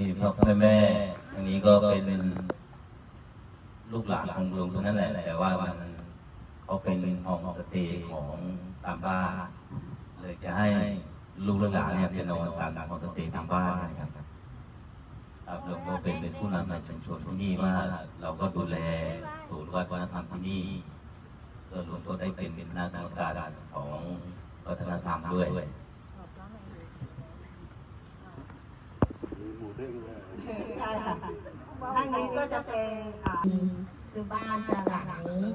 นี่พ่อแม่แม่ทางนี้ก็เป็นลูกหลานของลุงทั้งนั้นแหละแต่ว่ามันเขาเป็นห้องสเตย์ของตามบ้านเลยจะให้ลูกหลานเนี่ยไปนอนตามห้องสเตย์ตามบ้านนะครับครับเราก็เป็นเป็นผู้นำในชุมชนที่นี่ว่าเราก็ดูแลศูนย์วัฒนธรรมที่นี่ก็รวมตัวได้เป็นเป็นคณะกรรมการของวัฒนธรรมด้วย ใช่ค่ะท่านนี้ก็จะเป็นอ่าคือบ้านจะหลังนี้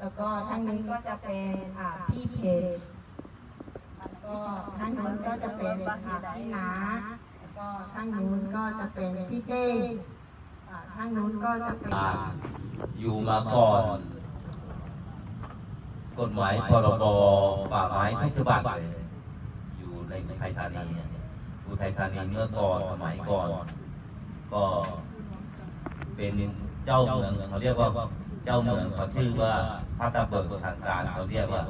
แล้วก็ทั้งนี้ก็จะเป็นอ่าพี่เพจแล้วก็ทั้งนู้นก็จะเป็นอ่าพี่นาแล้วก็ทั้งนู้นก็จะเป็นพี่เต้อ่าทั้งนู้นก็จะเป็นอ่าอยู่มาก่อน กฎหมายพรบป่าไม้ทุกฉบับเลยอยู่ในไทยธานีเนี่ย อุทัยธานีเมื่อก่อนสมัยก่อน ก็เป็นเจ้าเมืองเขาเรียกว่าเจ้าเมืองเขาชื่อว่าพระตะเบิกทางการเขาเรียกว่า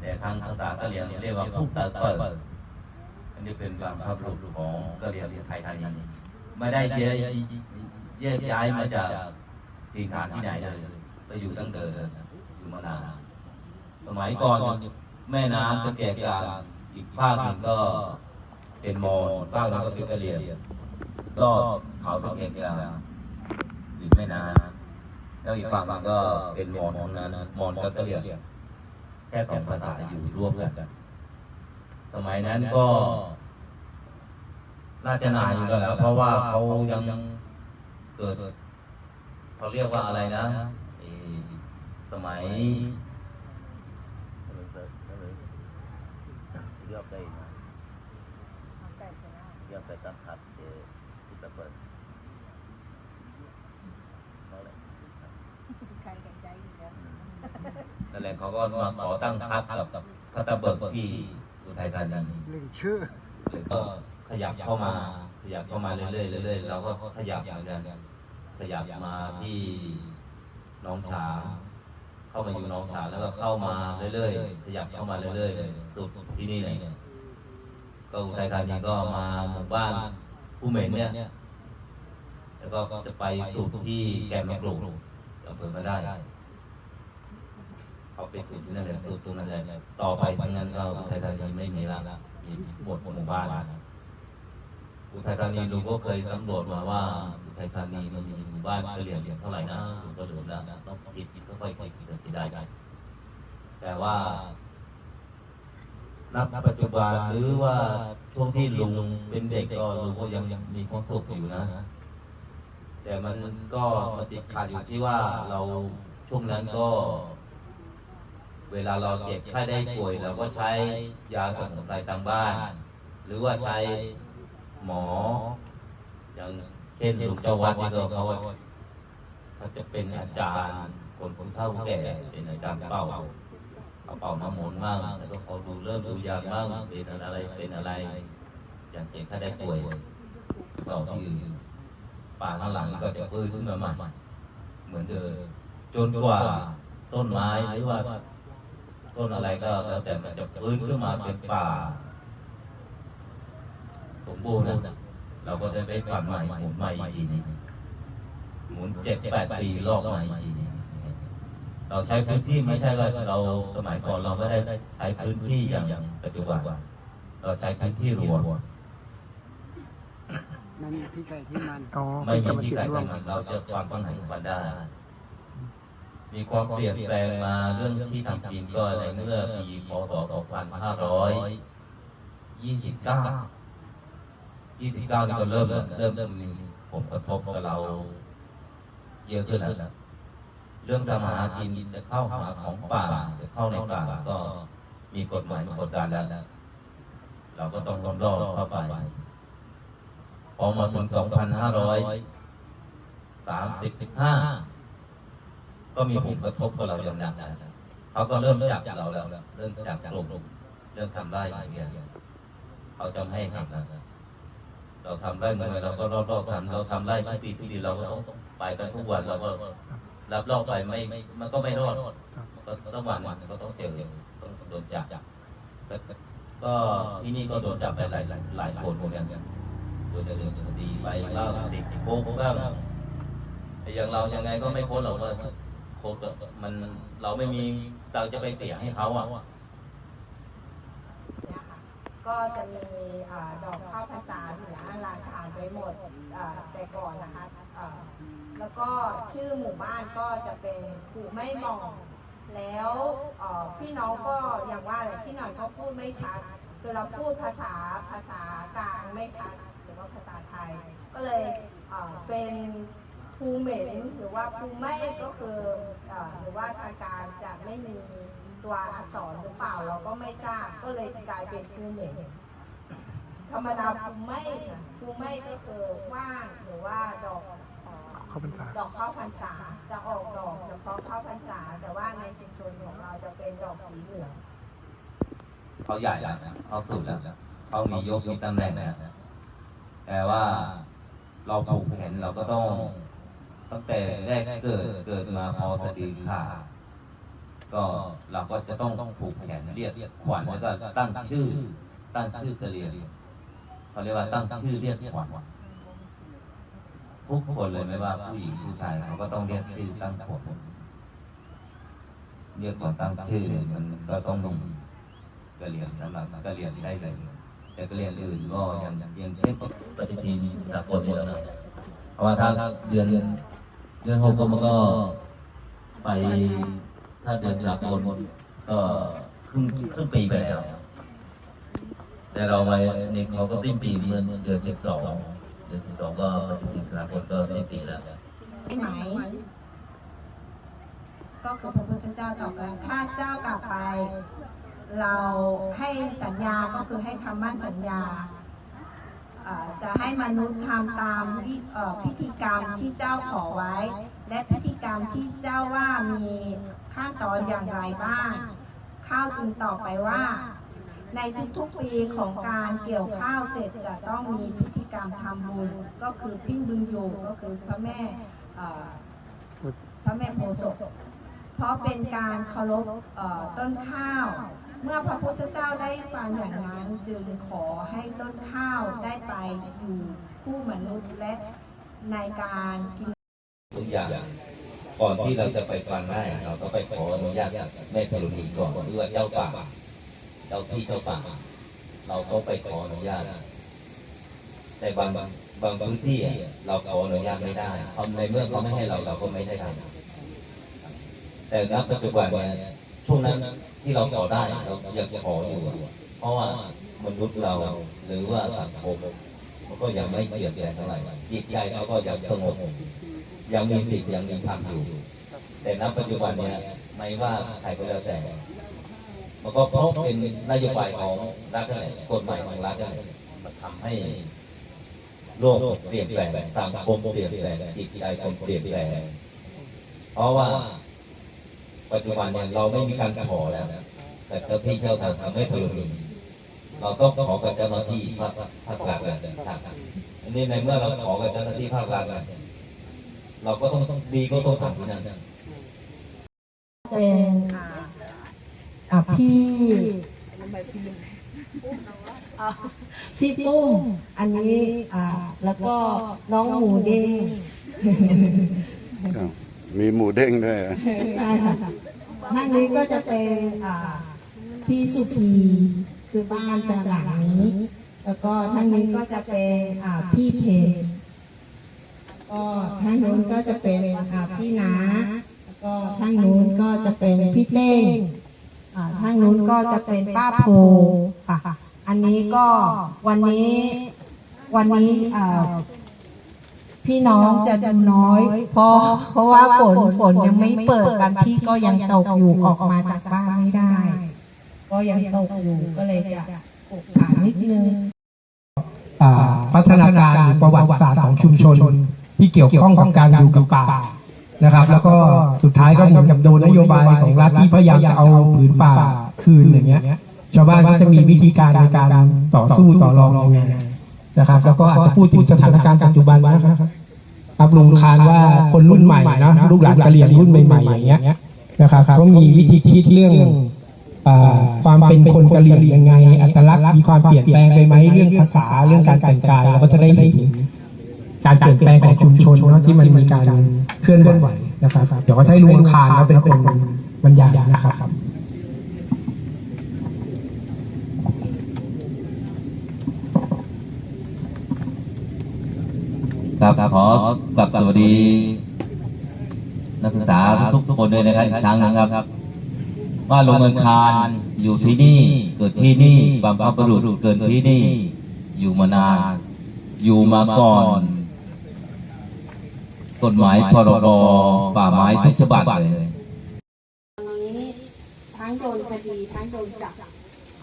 แต่ทางภาษากะเหรี่ยงเรียกว่าพุกตะเปิดอันนี้เป็นการพระบุรุษของกะเหรี่ยงไทยธานีไม่ได้เยอะแยกย้ายมาจากถิ่นฐานที่ไหนเลยไปอยู่ตั้งเดิมอยู่มานานสมัยก่อนแม่น้ำตะแกกลางอีกภาคหนึ่งก็ เป็นมอญภาคหนึ่งก็เป็นกะเหรี่ยงก็เขาตะเกียงกลางอยู่แม่น้ำแล้วอีกฝั่งหนึ่งก็เป็นมอญทั้งนั้นมอญกับกะเหรี่ยงแค่สองภาษาอยู่ร่วมกันสมัยนั้นก็น่าจะนานอยู่แล้ว เพราะว่าเขายังเกิดเขาเรียกว่าอะไรนะไอ้สมัย Siap đây mà. Siap phải tâm thật để chúng ta bật. Nói lại. นั่นแหละเขาก็มาขอตั้งพักกับพระตะเบิกที่อุทัยธานีหนึ่งชื่อเลยก็ขยับเข้ามาขยับเข้ามาเรื่อยๆเรื่อยๆเราก็ขยับเหมือนกันขยับมาที่หน้องฉางเข้ามาอยู่หน้องฉางแล้วก็เข้ามาเรื่อยๆขยับเข้ามาเรื่อยๆสุดที่นี่เลย ก็อุทัยธานีก็มาหมู่บ้านผู้เหม็นเนี่ย แล้วก็จะไปสุดที่แก่มะกรูดเราเพิ่มาได้เอาไปสุดที่นั่นแหละสุดตรงนั้นแหละต่อไปทั้งนั้นก็อุทัยธานีไม่มีละมีหมดหมู่บ้านอุทัยธานีลุงก็เคยสำรวจมาว่าอุทัยธานีมันมีหมู่บ้านเหรี่ยเท่าไหร่นะลุงก็เหลือแล้วต้องคิดคิดค่อยๆคิดคิดคิดได้แต่ว่า ณปัจจุบันหรือว่าช่วงที่ลุงเป็นเด็กก็ลุงก็ยังยังมีความสุขอยู่นะ แต่มันก็มาติดขัดอยู่ที่ว่าเราช่วงนั้นก็ เวลาเราเจ็บไข้ได้ป่วยเราก็ใช้ยาสมุนไพรทางบ้าน หรือว่าใช้หมอ อย่างเช่นหลวงเจ้าวัดนี่ก็เขาเขาจะเป็นอาจารย์คนคนเฒ่าแก่เป็นอาจารย์เป่า เป่าน้ำมนต์บ้างแล้วก็เขาดูเริ่มดูยาบ้างเป็นอะไรเป็นอะไร อย่างเจ็บไข้ได้ป่วยเราที่ป่าข้างหลังก็จะฟื้นขึ้นมาใหม่เหมือนเดิมจนกว่าต้นไม้หรือว่า ต้นอะไรก็แล้วแต่มันจะฟื้นขึ้นมาเป็นป่าสมบูรณ์นะเราก็จะไปฝันใหม่หมุนใหม่อีกทีหนึงหมุนเจ็ดแปดปีรอบใหม่อีกทีนึ เราใช้พื้นที่ไม่ใช่ว่าเราสมัยก่อนเราไม่ได้ใช้พื้นที่อย่างปัจจุบันเราใช้พื้นที่รวมไม่มีที่ใครที่มันอ๋อไม่มีที่ใดธิ์ร่วมที่มันเราจะความตั้งไหนฟันได้ มีความเปลี่ยนแปลงมาเรื่องที่ทำกินก็ในเมื่อปีพศ 2529 29นี่ก็เริ่มเริ่มเริ่มมีผลกระทบกับเราเยอะขึ้นแล้ว เรื่องทำมาหากินจะเข้าหาของป่าจะเข้าในป่าก็มีกฎหมายมากดดันแล้ว เราก็ต้องรอมรอบเข้าไป พอมาถึง 2535 ก็มีผลกระทบกับเราอย่างหนักเขาก็เริ่มจับเราแล้ว เริ่มจับกลุ่มเริ่มทำไร่อย่างเงี้ยเขาจะให้ทำนะเราทำไร่เมื่อไหร่เราก็รอบๆทำเราทำไร่ทุกปีทุกปีเราก็ต้องไปกันทุกวันเราก็ รับรอบไปไม่ไม่มันก็ไม่รอดก็ต้องวันวันก็ต้องเจอต้องโดนจับก็ก็ที่นี่ก็โดนจับไปหลายหลายหลายคนเหมือนกันตัวจะเดินคดีไปเล่าติดคุกบ้างแต่อย่างเรายังไงก็ไม่พ้นหรอกว่าโคตรมันเราไม่มีเราจะไปเสียให้เขาอะก็จะมีอ่าดอกข้าวพรรษาอยู่หน้าลานทานไว้หมดอ่าแต่ก่อนนะคะอ่า แล้วก็ชื่อหมู่บ้านก็จะเป็นผูไม่มอง แล้วพี่น้องก็อย่างว่าแหละพี่หน่อยก็พูดไม่ชัดคือเราพูดภาษาภาษากลางไม่ชัดหรือว่าภาษาไทย ก็เลยเป็นภูเหม็นหรือว่าภูไม่ก็คืออหรือว่าทางการจะไม่มีตัวอักษรหรือเปล่าเราก็ไม่ทราบก็เลยกลายเป็นภูเหม็นธรรมดาภูไม่ภูไม่ก็คือว่างหรือว่าดอก เอ่อเข้าพรรษาดอกข้าวพรรษาจะออกดอกเฉพาะข้าวพรรษา แต่ว่าในชุมชนของเราจะเป็นดอกสีเหลืองเขาใหญ่แล้วเขาสุดแล้วเขามียกมีตำแหน่งแล้วแต่ว่าเราผูกแขนเราก็ต้องตั้งแต่แรกเกิดเกิดมาพอสะดือขาดก็เราก็จะต้องผูกแขนเรียกขวัญแล้วก็ตั้งชื่อ ตั้งชื่อกระเรียนเขาเรียกว่าตั้งชื่อเรียกขวัญ ทุกคนเลยไม่ว่าผู้หญิงผู้ชายเขาก็ต้องเรียกชื่อตั้งขวัญเรียกขวัญตั้งชื่อมันก็ต้องมีกระเรียนสำหรับกระเรียนได้เลยแต่กระเรียนอื่นก็ยังยังเช่นปฏิทินสากลนี่แล้วนเพราะว่าถ้าเดือนเดือนหกก็มันก็ไปถ้าเดือนสากลก็ครึ่งครึ่งปีไปแล้วแต่เราไปเนี่ยเราก็สิ้นปีเมื่อเดือนสิบสอง ดือนสิบสองก็ปฏิทินสากลก็สิ้นปีแล้วไปไหนก็คือพระพุทธเจ้าตอบว่าถ้าเจ้ากลับไป เราให้สัญญาก็คือให้คำมั่นสัญญาจะให้มนุษย์ทำตามพิธีกรรมที่เจ้าขอไว้ และพิธีกรรมที่เจ้าว่ามีขั้นตอนอย่างไรบ้าง ข้าวจึงตอบไปว่า ในทุกๆปีของการเกี่ยวข้าวเสร็จจะต้องมีพิธีกรรมทำบุญก็คือพิ้งบึงอยู่ก็คือพระแม่พระแม่โพศพเพราะเป็นการเคารพต้นข้าว เมื่อพระพุทธเจ้าได้ฟังอย่างนั้นจึงขอให้ต้นข้าวได้ไปอยู่คู่มนุษย์และในการกินทุกอย่างก่อนที่เราจะไปฟันได้เราก็ไปขออนุญาตแม่ธรณีก่อนหรือว่าเจ้าป่า เจ้าที่เจ้าป่าเราก็ไปขออนุญาต แต่บางบางพื้นที่เราขออนุญาตไม่ได้ทำในเมื่อเขาไม่ให้เราเราก็ไม่ได้ทำแต่ณปัจจุบันเนี่ยช่วงนั้นที่เราขอได้เรายังขออยู่ เพราะว่ามนุษย์เราหรือว่าสังคมมันก็ยังไม่เปลี่ยนแปลงเท่าไหร่จิตใจเขาก็ยังสงบยังมีสิทธิ์ยังมีธรรมอยู่ แต่ณปัจจุบันเนี่ยไม่ว่าใครก็แล้วแต่ มันก็เพราะเป็นนโยบายของรัฐนั่นแหละกฎหมายของรัฐนั่นแหละมันทำให้โลกเปลี่ยนแปลงสังคมเปลี่ยนแปลงจิตใจคนเปลี่ยนแปลงเพราะว่าปัจจุบันเนี่ยเราไม่มีการขอแล้ว แต่เจ้าที่เจ้าทางทำให้พลเมืองเราต้องขอกับเจ้าหน้าที่ภาคภาครัฐนะครับอันนี้ในเมื่อเราขอกับเจ้าหน้าที่ภาครัฐเนี่ยเราก็ต้องดีก็ต้องทำที่นั่นเป็น อ่าพี่อ่าพี่ปุ้มอันนี้อ่าแล้วก็น้องหมูเด้งอ้าวมีหมูเด้งด้วยเหรอใช่ค่ะท่านนี้ก็จะเป็นอ่าพี่สุพีคือบ้านจะหลังนี้ แล้วก็ท่านนี้ก็จะเป็นอ่าพี่เพนก็ท่านนู้นก็จะเป็นอ่าพี่นาแล้วก็ท่านนู้นก็จะเป็นพี่เต้งอ่า ท่านนู้นก็จะเป็นป้าโพค่ะ อันนี้ก็วันนี้วันนี้อ่าพี่น้องจะดูน้อย เพราะเพราะว่าฝนฝนยังไม่เปิดกันที่ก็ยังตกอยู่ออกมาจากบ้านไม่ได้ ก็ยังตกอยู่ก็เลยจะกดขานิดนึงอ่าพัฒนาการหรือประวัติศาสตร์ของชุมชน ที่เกี่ยวข้องกับการอยู่กับป่า นะครับ แล้วก็สุดท้ายก็เหมือนกับโดนนโยบายของรัฐที่พยายามจะเอาผืนป่าคืนอย่างเงี้ย ชาวบ้านก็จะมีวิธีการในการต่อสู้ต่อรองยังไงนะครับ แล้วก็อาจจะพูดถึงสถานการณ์ปัจจุบันนะครับครับลุงคานว่าคนรุ่นใหม่นะลูกหลานกะเหรี่ยงรุ่นใหม่ๆอย่างเงี้ยนะครับเขามีวิธีคิดเรื่องอ่าความเป็นคนกะเหรี่ยงยังไง อัตลักษณ์มีความเปลี่ยนแปลงไปไหมเรื่องภาษาเรื่องการแต่งกายเราก็จะได้เห็น การเปลี่ยนแปลงของชุมชนเนาะที่มันมีการเคลื่อนไหวนะครับเดี๋ยวก็จะให้ลุงอังคารเขาเป็นคนบรรยายนะครับครับขอกลับสวัสดี นักศึกษาทุกทุกคนด้วยนะครับอีกครั้งหนึงครับว่าลงเมืองคารอยู่ที่นี่เกิดที่นี่บางพบุรุษเกิดที่นี่ อยู่มานาน อยู่มาก่อน กฎหมายพรบป่าไม้ทุกฉบับเลยตอนนี้ทั้งโดนคดีทั้งโดนจับ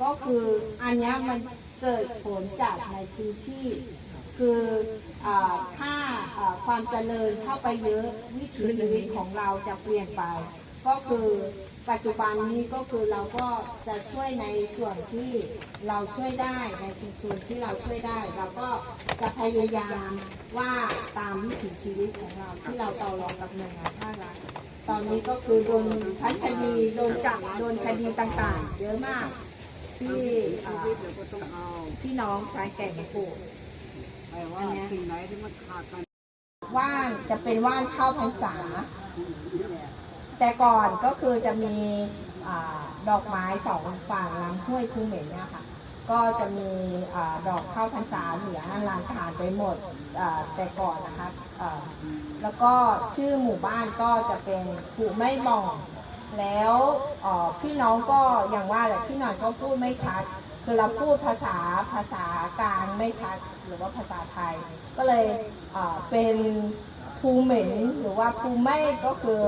ก็คืออันนี้มันเกิดผลจากในพื้นที่ คืออ่าถ้าอ่าความเจริญเข้าไปเยอะวิถีชีวิตของเราจะเปลี่ยนไป ก็คือ ปัจจุบันนี้ก็คือเราก็จะช่วยในส่วนที่เราช่วยได้ในชุมชนที่เราช่วยได้ เราก็จะพยายามว่าตามวิถีชีวิตของเราที่เราต่อรองกับหน่วยงานภาครัฐตอนนี้ก็คือโดนพันคดีโดนจับโดนคดีต่างๆ เยอะมาก ที่พี่น้องชายแก่งปลูกไอ้ว่าสิ่งไหนที่มันขาดไปว่านจะเป็นว่านเข้าพรรษา แต่ก่อนก็คือจะมีอดอกไม้สองฝั่งลำห้วยคูเหม็นเนี่ยค่ะ ก็จะมีอดอกข้าวพรรษาเหลือลานทหารไปหมดแต่ก่อนนะคะแล้วก็ชื่อหมู่บ้านก็จะเป็นผูไม่มอง แล้วพี่น้องก็อย่างว่าแหละพี่หน่อยก็พูดไม่ชัด คือเราพูดภาษาภาษากลางไม่ชัดหรือว่าภาษาไทย ก็เลยเป็น ภูเหม็นหรือว่าภูไม่ก็คือ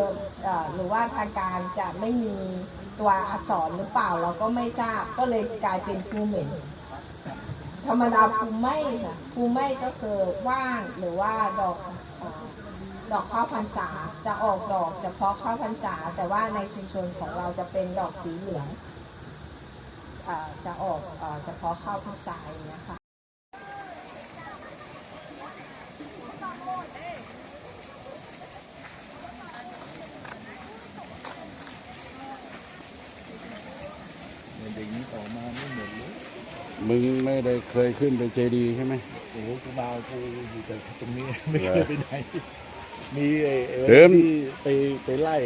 อหรือว่าทางการจะไม่มีตัวอักษรหรือเปล่าเราก็ไม่ทราบก็เลยกลายเป็นภูเหม็นธรรมดาภูไม่ค่ะภูไม่ก็คือว่างหรือว่าดอกอดอกข้าวพรรษาจะออกดอกเฉพาะข้าวพรรษา แต่ว่าในชุมชนของเราจะเป็นดอกสีเหลืองอจะออกอเฉพาะข้าวพรรษาอย่างนี้ค่ะ มึงไม่ได้เคยขึ้นไปเจดีย์ใช่ไหมโอ้โหกูมากูอยู่แต่ตรงนี้ ไม่เคยไปไหน มีไอ้ไอ้เดิมที่ไปไปไล่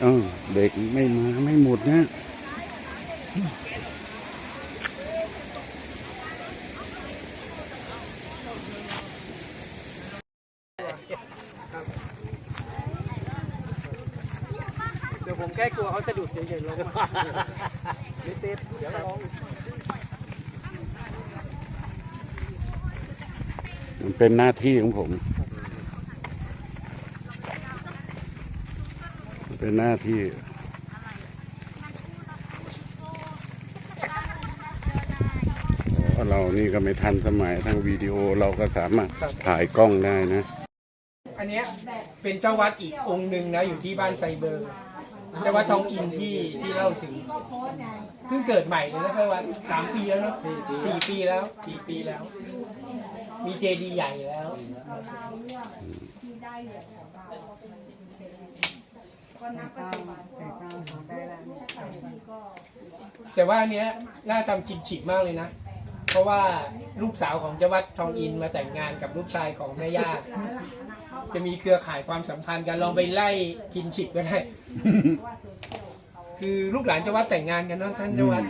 เออเด็กไม่มาไม่หมดนะ เดี๋ยวผมแค่กลัว เดุดเฉยๆลงมาติดเดี๋ยวลงมันเป็นหน้าที่ของผมมันเป็นหน้าที่เรานี่ก็ไม่ทันสมัยทางวิดีโอเราก็สามารถถ่ายกล้องได้นะ อันนี้เป็นเจ้าวัดอีกองค์หนึ่งนะ อยู่ที่บ้านไซเบอร์ เจวัดทองอินที่ที่เล่าถึงเพิ่งเกิดใหม่เลยนะครับวัดสามปีแล้วเนอะสี่ปีแล้วสี่ปีแล้ว มีเจดีย์ใหญ่แล้วแต่ว่าอันเนี้ยน่าทำกินฉิบมากเลยนะ เพราะว่าลูกสาวของเจ้าวัดทองอินมาแต่งงานกับลูกชายของแม่ย่า จะมีเครือข่ายความสัมพันธ์กันลองไปไล่กินฉิบก็ได้ คือลูกหลานเจ้าวัดแต่งงานกันเนาะท่านเจ้าวัด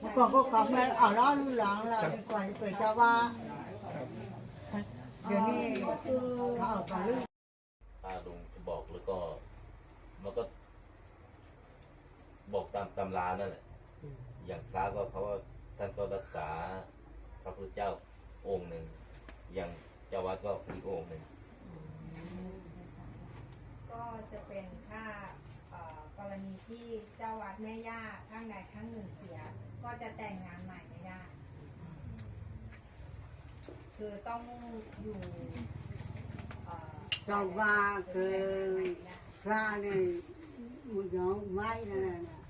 เมื่อก่อนก็ขอเงินเอาล้อลูกหลังเราดีกว่าจะเปิดจะว่า เดี๋ยวนี้เขาเอาของลูกตาลุงบอกแล้วก็มันก็ บอกตามตำรานั่นแหละอย่างพระก็เขาว่าท่านก็รักษาพระพุทธเจ้าองค์หนึ่งอย่าง เจ้าวัดก็อีกองค์หนึ่งก็จะเป็นถ้าเอ่อกรณีที่เจ้าวัดแม่ย่าข้างใดข้างหนึ่งเสีย ก็จะแต่งงานใหม่ไม่ได้ คือต้องอยู่เอ่อเจ้าว่าคือ พระเนี่ยมุยองไม้นั่นน่ะ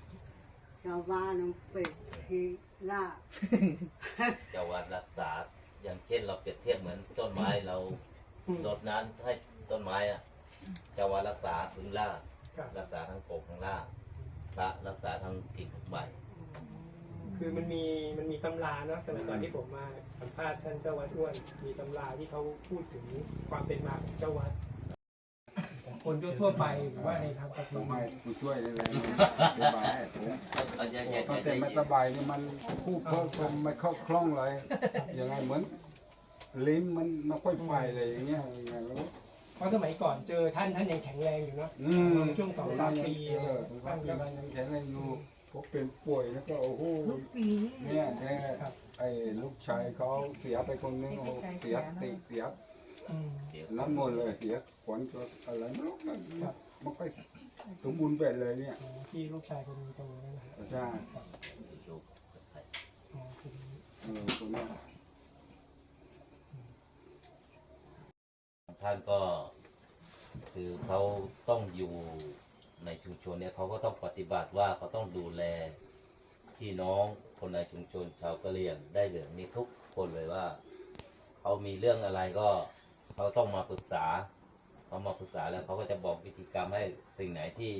เจ้าว่าน้องเป็ดที่ล่าเจ้าวัดรักษา อย่างเช่นเราเปรียบเทียบเหมือนต้นไม้เรารดน้ำให้ต้นไม้อะเจ้าวัดรักษาพื้นล่างครับ รักษาทั้งปกทั้งล่างพระรักษาทั้งกิ่งทั้งใบ คือมันมีมันมีตำราเนาะสมัยก่อนที่ผมมาสัมภาษณ์ท่านเจ้าวัดอ้วน มีตำราที่เขาพูดถึงความเป็นมาของเจ้าวัด คนทั่วๆไปหรือว่าในทางปฏิต้องบัให้ติผู้ช่วยได้เลยอธิบายให้ผมเอาอย่าอย่าตอนอย่าเต็มไม่สบายนี่มันพูดเพิ่มผมไม่เข้าคล่องเลยยังไงเหมือน ลิ้นมันไม่ค่อยไปเลยอย่างเงี้ยยังไงไม่รู้เพราะสมัยก่อนเจอท่านท่านยังแข็งแรงอยู่เนาะอืมช่วงสองสามปีเออสองสามปีนั้นยังแข็งแรงอยู่พวกเป็นป่วยแล้วก็โอ้โหปีเนี่ยแค่ไอ้ลูกชายเขาเสียไปคนนึงโอ้โหเสียติเสีย อืมน้ำมนต์เลยเสียขวัญก็อะไรไม่รู้มันมันค่อยสมบูรณ์แบบเลยเนี่ยที่ลูกชายคนโตนั่นนะฮะใช่อ๋อคือเออคนเนี้ยท่านก็คือเขาต้องอยู่ในชุมชนเนี่ยเขาก็ต้องปฏิบัติว่าเขาต้องดูแลพี่น้องคนในชุมชนชาวกะเหรี่ยงได้เหลืองนี่ทุกคนเลยว่าเขามีเรื่องอะไรก็ เขาต้องมาปรึกษาเขามาปรึกษาแล้วเขาก็จะบอกวิธีกรรมให้สิ่งไหนที่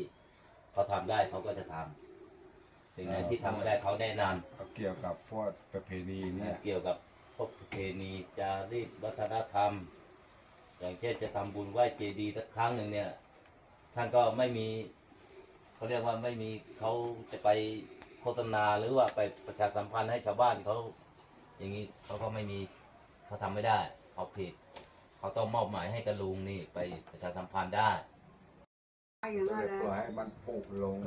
เขาทำได้เขาก็จะทำสิ่งไหนที่ทำไม่ได้เขาแนะนำ ก็เกี่ยวกับพวกประเพณีเนี่ย เกี่ยวกับพวกประเพณีจารีตวัฒนธรรม อย่างเช่นจะทำบุญไหว้เจดีย์สักครั้งหนึ่งเนี่ย ท่านก็ไม่มีเขาเรียกว่าไม่มีเขาจะไปโฆษณาหรือว่าไปประชาสัมพันธ์ให้ชาวบ้านเขาอย่างนี้เขาก็ไม่มีเขาทำไม่ได้เขาผิด เขาต้องมอบหมายให้กระลุงนี่ไปประชาสัมพันธ์ได้ อย่างนั้นแหละปล่อยให้มันปลูกลง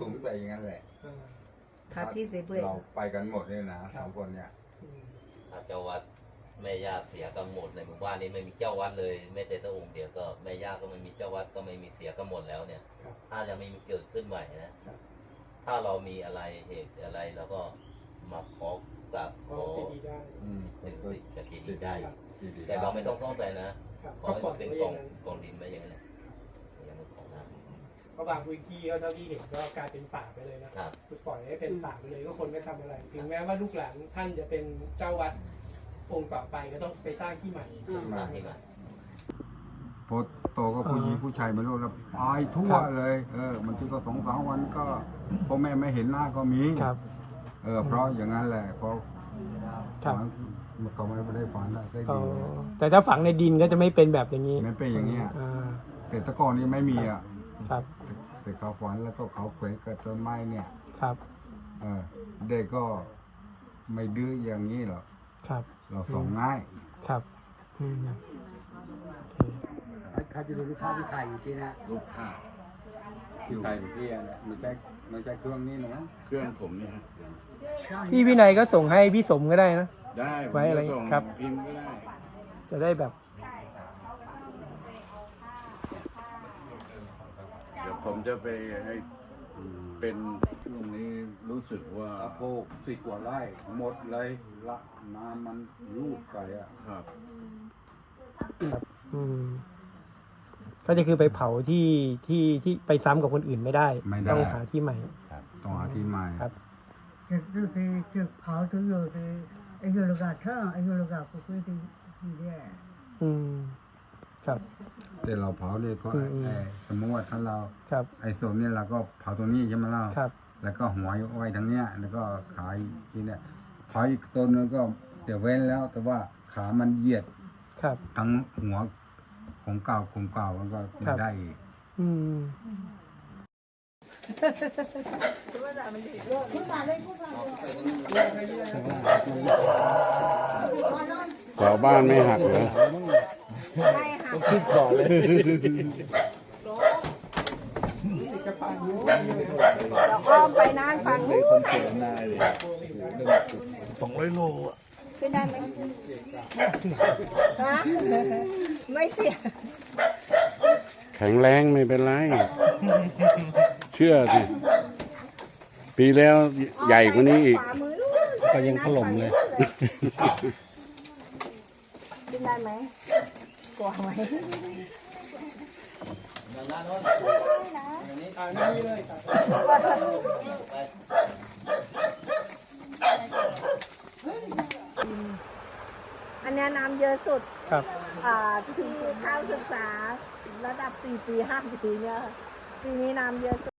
สูงไปอย่างนั้นแหละเออถ้าที่สิเบื่อเราไปกันหมดเลยนะสองคนเนี่ยอืมถ้าเจ้าวัดแม่ย่าเสียกันหมดในหมู่บ้านนี้ไม่มีเจ้าวัดเลยแม้แต่พระองค์เดียวก็แม่ย่าก็ไม่มีเจ้าวัดก็ไม่มีเสียกันหมดแล้วเนี่ยครับถ้าจะไม่มีเกิดขึ้นใหม่นะถ้าเรามีอะไรเหตุอะไรเราก็มาขอกราบขก็อจะดีได้อืมเป็นสิทธิ์กับกินได้ ดีๆแต่เราไม่ต้องสงสัยนะครับขอก็ให้ปล่อยมันเป็นกองไว้อย่างนั้นกองดินไปอย่างนั้นแหละอย่างนั้นของน้เพราะบางพื้นที่ก็เท่าที่เห็นก็กลายเป็นป่าไปเลยนะำครับ คือปล่อยให้เป็นป่าไปเลยก็คนไม่ทำอะไร ถึงแม้ว่าลูกหลานท่านจะเป็นเจ้าวัดองค์ต่อไปก็ต้องไปสร้างที่ใหม่สร้างที่มา พอโตก็ผู้หญิงผู้ชายไม่รู้แล้วอายทั่วเลย เออมันที่ก็สองสามวันก็พ่อแม่ไม่เห็นหน้าก็มี ครับ เออเพราะอย่างนั้นแหละเพราะครับฝันมัน เขาไม่ได้ฝันได้ได้อ๋อดีแต่ถ้าฝังในดินก็จะไม่เป็นแบบอย่างนี้ไม่เป็นอย่างเงี้ยอ่าแต่แตะกอนนี้ไม่มีอะครับแต่เขาฝันแล้วก็เขาแขวนกับต้นไม้เนี่ยครับเออเด็กก็ไม่ดื้ออย่างนี้หรอกครับเราส่งง่าย ครับอืมใครจะดูลูกค้าที่ไทยอยู่ที่นะลูกค้าอยู่ไทยที่อะไม่ใช่ไม่ใช่เครื่องนี้นะเครื่องผมเนี่ยฮะพี่วินัยก็ส่งให้พี่สมก็ได้นะ ได้ผมไว้อะไรจส่งครับ พิมพ์ก็ได้จะได้แบบเดี๋ยวผมจะไปให้เป็นช่วงนี้รู้สึกว่าอาโปกสิบกว่าไร่หมดเลยละน้ำมันรูดไปอะครับ อืมก็จะคือไปเผาที่ที่ที่ไปซ้ำกับคนอื่นไม่ได้ ไม่ได้ ต้องหาที่ใหม่ ต้องหาที่ใหม่ครับจะคือคือจะ เผาตัวอยู่ที่ไอ้ยูโรกาเท่าไอ้ยูโรกาปุ๊บที่ที่เนี่ยอืม ครับ แต่เราเผาเนี่ยก็อืมอืมไอ้สมมติว่าถ้าเราครับ ไอ้ส่วนนี้เราก็เผาตรงนี้ใช่ไหมล่ะครับ แล้วก็หัวไว้ทางเนี้ยแล้วก็ขายที่เนี่ยเผาอีกต้นนึงก็เดี๋ยวเว้นแล้ว แต่ว่าขามันเหยียดครับ ทั้งหัวของเก่าของเก่ามันก็ครัไม่บได้อีกอืม ชาวบ้านไม่หักเหรออ้อมไปนานฟังเลยคนเสียนายเลยสองร้อยโลอะขึ้นได้ไหมฮะไม่เสีย แข็งแรงไม่เป็นไร เชื่อสิปีแล้วใหญ่กว่านี้อีกขวามือลูกก็ยังถล่มเลยขึ้นได้ไหมกลัวไหมอ่านี่เลยครับอันเนี้ยน้ำเยอะสุด ครับ อ่าที่ข้าวศึกษา ระดับสี่ปีห้าปีเนี่ย ปีนี้น้ำเยอะสุด